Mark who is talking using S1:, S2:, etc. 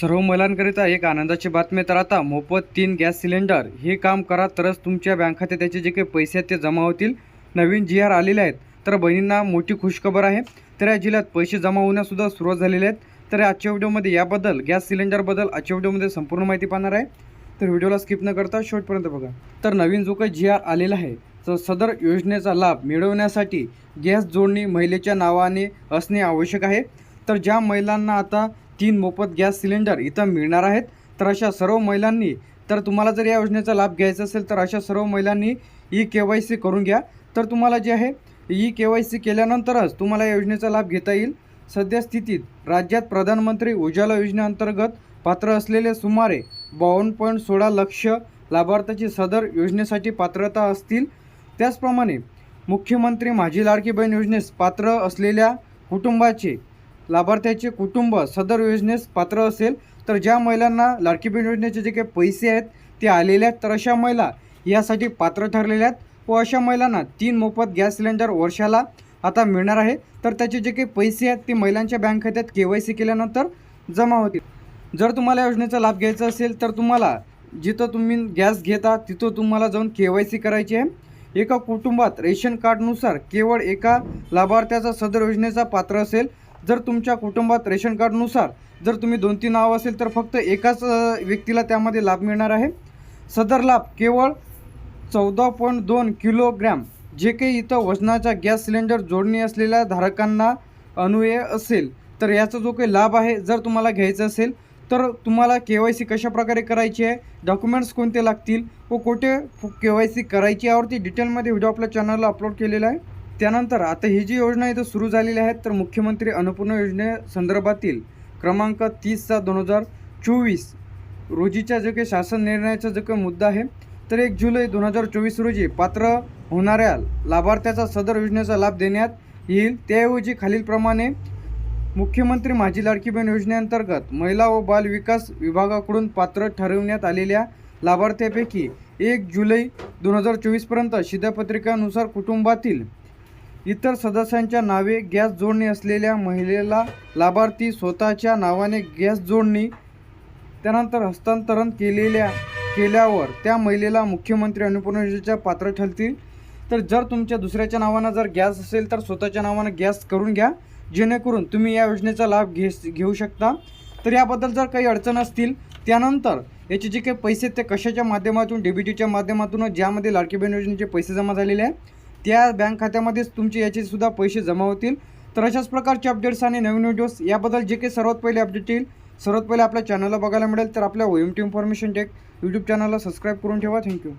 S1: सर्व महिलांकरिता एक आनंदाची बातमी तर आता मोफत तीन गॅस सिलेंडर हे काम करा तरच तुमच्या बँक खात्यात त्याचे जे काही पैसे आहेत ते जमा होतील. नवीन जी आर आलेले आहेत. तर बहिणींना मोठी खुशखबर आहे. तर या जिल्ह्यात पैसे जमा होण्यासुद्धा सुरुवात झालेले आहेत. तर आजच्या व्हिडिओमध्ये याबद्दल गॅस सिलेंडरबद्दल आजच्या व्हिडिओमध्ये संपूर्ण माहिती पाहणार आहे. तर व्हिडिओला स्किप न करता शेवटपर्यंत बघा. तर नवीन जो काही जी आर आलेला आहे तर सदर योजनेचा लाभ मिळवण्यासाठी गॅस जोडणी महिलेच्या नावाने असणे आवश्यक आहे. तर ज्या महिलांना आता तीन मोफत गॅस सिलेंडर इथं मिळणार आहेत. तर अशा सर्व महिलांनी तर तुम्हाला जर या योजनेचा लाभ घ्यायचा असेल तर अशा सर्व महिलांनी ई के वाय सी करून घ्या. तर तुम्हाला जे आहे ई के वाय सी केल्यानंतरच तुम्हाला या योजनेचा लाभ घेता येईल. सध्या स्थितीत राज्यात प्रधानमंत्री उज्ज्वला योजनेअंतर्गत पात्र असलेले सुमारे बावन्न पॉईंट सोळा लक्ष लाभार्थ्याची सदर योजनेसाठी पात्रता असतील. त्याचप्रमाणे मुख्यमंत्री माझी लाडकी बहीण योजनेस पात्र असलेल्या कुटुंबाचे लाभार्थ्याचे कुटुंब सदर योजनेस पात्र असेल तर ज्या महिलांना लाडकी बहीण योजनेचे जे काही पैसे आहेत ते आलेले आहेत तर अशा महिला यासाठी पात्र ठरलेल्या आहेत व अशा महिलांना तीन मोफत गॅस सिलेंडर वर्षाला आता मिळणार आहे. तर त्याचे जे काही पैसे आहेत ते महिलांच्या बँक खात्यात के वाय सी केल्यानंतर जमा होतील. जर तुम्हाला योजनेचा लाभ घ्यायचा असेल तर तुम्हाला जिथं तुम्ही गॅस घेता तिथं तुम्हाला जाऊन के वाय सी करायची आहे. एका कुटुंबात रेशन कार्डनुसार केवळ एका लाभार्थ्याचा सदर योजनेचा पात्र असेल जर तुमच्या कुटुंबात रेशन कार्डनुसार जर तुम्ही दोन तीन नाव असेल तर फक्त एकाच व्यक्तीला त्यामध्ये लाभ मिळणार आहे. सदर लाभ केवळ चौदा पॉईंट दोन किलोग्रॅम. जे काही इथं वजनाचा गॅस सिलेंडर जोडणी असलेल्या धारकांना अनुये असेल तर याचा जो काही लाभ आहे जर तुम्हाला घ्यायचा असेल तर तुम्हाला के वाय सी कशाप्रकारे करायची आहे डॉक्युमेंट्स कोणते लागतील व कुठे के वाय सी करायची यावरती डिटेलमध्ये व्हिडिओ आपल्या चॅनलला अपलोड केलेला आहे. त्यानंतर आता ही जी योजना इथं सुरू झालेली आहे तर मुख्यमंत्री अन्नपूर्णा योजनेसंदर्भातील क्रमांक तीस सात दोन हजार चोवीस रोजीच्या जो काही शासन निर्णयाचा जो काही मुद्दा आहे तर एक जुलै दोन हजार चोवीस रोजी पात्र होणाऱ्या लाभार्थ्याचा सदर योजनेचा लाभ देण्यात येईल. त्याऐवजी खालीलप्रमाणे मुख्यमंत्री माझी लाडकी बहीण योजनेअंतर्गत महिला व बाल विकास विभागाकडून पात्र ठरवण्यात आलेल्या लाभार्थ्यापैकी एक जुलै दोन हजार चोवीसपर्यंत शिधापत्रिकानुसार कुटुंबातील इतर सदस्यांच्या नावे गॅस जोडणी असलेल्या महिलेला लाभार्थी स्वतःच्या नावाने गॅस जोडणी त्यानंतर हस्तांतरण केलेल्या केल्यावर त्या महिलेला मुख्यमंत्री अन्नपूर्णा योजनेच्या पात्र ठरतील. तर जर तुमच्या दुसऱ्याच्या नावानं जर गॅस असेल तर स्वतःच्या नावानं गॅस करून घ्या. जेणेकरून तुम्ही या योजनेचा लाभ घे घेऊ शकता. तर याबद्दल जर काही अडचण असतील त्यानंतर याचे जे काही पैसे ते कशाच्या माध्यमातून डीबीटीच्या माध्यमातून ज्यामध्ये लाडकी बहीण योजनेचे पैसे जमा झालेले आहे त्या बँक खात्यामध्येच तुमचे याचे सुद्धा पैसे जमा होतील. तर अशाच प्रकारचे अपडेट्स आणि नवीन व्हिडिओज याबद्दल जे काही सर्वात पहिले अपडेट येईल सर्वात पहिले आपल्या चॅनलला बघायला मिळेल. तर आपल्या O M T information tech YouTube चॅनलला सबस्क्राईब करून ठेवा. Thank you